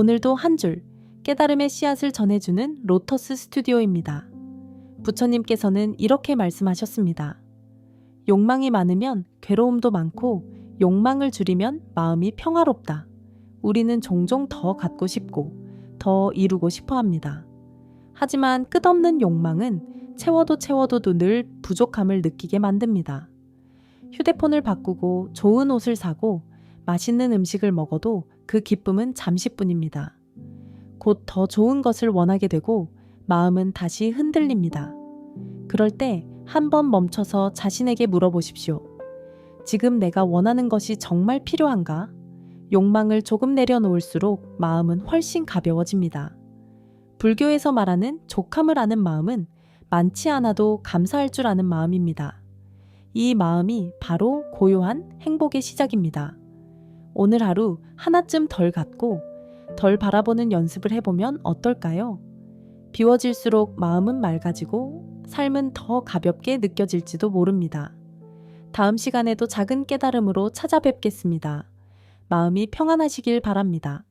오늘도 한 줄 깨달음의 씨앗을 전해주는 로터스 스튜디오입니다. 부처님께서는 이렇게 말씀하셨습니다. 욕망이 많으면 괴로움도 많고 욕망을 줄이면 마음이 평화롭다. 우리는 종종 더 갖고 싶고 더 이루고 싶어 합니다. 하지만 끝없는 욕망은 채워도 채워도 늘 부족함을 느끼게 만듭니다. 휴대폰을 바꾸고 좋은 옷을 사고 맛있는 음식을 먹어도 그 기쁨은 잠시뿐입니다. 곧 더 좋은 것을 원하게 되고 마음은 다시 흔들립니다. 그럴 때 한 번 멈춰서 자신에게 물어보십시오. 지금 내가 원하는 것이 정말 필요한가? 욕망을 조금 내려놓을수록 마음은 훨씬 가벼워집니다. 불교에서 말하는 족함을 아는 마음은 많지 않아도 감사할 줄 아는 마음입니다. 이 마음이 바로 고요한 행복의 시작입니다. 오늘 하루 하나쯤 덜 갖고 덜 바라보는 연습을 해보면 어떨까요? 비워질수록 마음은 맑아지고 삶은 더 가볍게 느껴질지도 모릅니다. 다음 시간에도 작은 깨달음으로 찾아뵙겠습니다. 마음이 평안하시길 바랍니다.